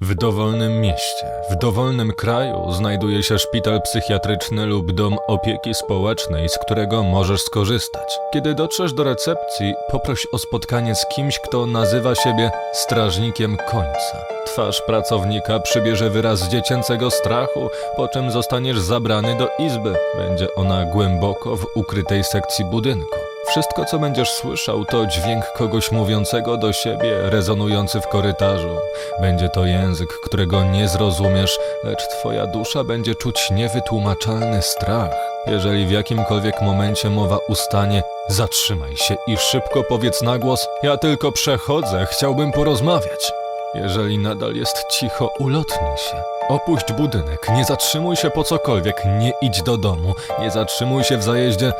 W dowolnym mieście, w dowolnym kraju znajduje się szpital psychiatryczny lub dom opieki społecznej, z którego możesz skorzystać. Kiedy dotrzesz do recepcji, poproś o spotkanie z kimś, kto nazywa siebie strażnikiem końca. Twarz pracownika przybierze wyraz dziecięcego strachu, po czym zostaniesz zabrany do izby. Będzie ona głęboko w ukrytej sekcji budynku. Wszystko, co będziesz słyszał, to dźwięk kogoś mówiącego do siebie, rezonujący w korytarzu. Będzie to język, którego nie zrozumiesz, lecz twoja dusza będzie czuć niewytłumaczalny strach. Jeżeli w jakimkolwiek momencie mowa ustanie, zatrzymaj się i szybko powiedz na głos: Ja tylko przechodzę, chciałbym porozmawiać. Jeżeli nadal jest cicho, ulotnij się. Opuść budynek, nie zatrzymuj się po cokolwiek, nie idź do domu, nie zatrzymuj się w zajeździe,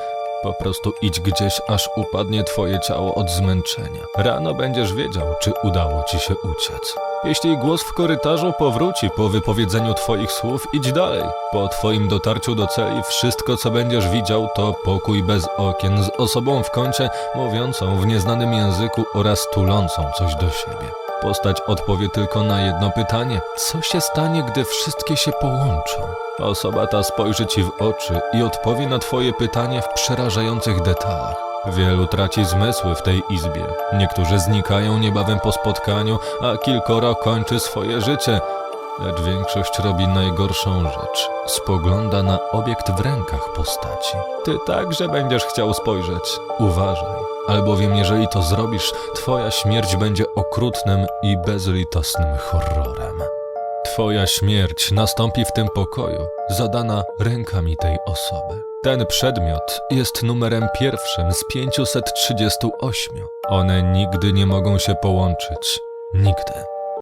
po prostu idź gdzieś, aż upadnie twoje ciało od zmęczenia. Rano będziesz wiedział, czy udało ci się uciec. Jeśli głos w korytarzu powróci po wypowiedzeniu twoich słów, idź dalej. Po twoim dotarciu do celi wszystko, co będziesz widział, to pokój bez okien z osobą w kącie, mówiącą w nieznanym języku oraz tulącą coś do siebie. Postać odpowie tylko na jedno pytanie: co się stanie, gdy wszystkie się połączą? Osoba ta spojrzy ci w oczy i odpowie na twoje pytanie w przerażających detalach. Wielu traci zmysły w tej izbie. Niektórzy znikają niebawem po spotkaniu, a kilkoro kończy swoje życie. Lecz większość robi najgorszą rzecz. Spogląda na obiekt w rękach postaci. Ty także będziesz chciał spojrzeć. Uważaj, albowiem jeżeli to zrobisz, twoja śmierć będzie okrutnym i bezlitosnym horrorem. Twoja śmierć nastąpi w tym pokoju, zadana rękami tej osoby. Ten przedmiot jest numerem pierwszym z 538. One nigdy nie mogą się połączyć. Nigdy.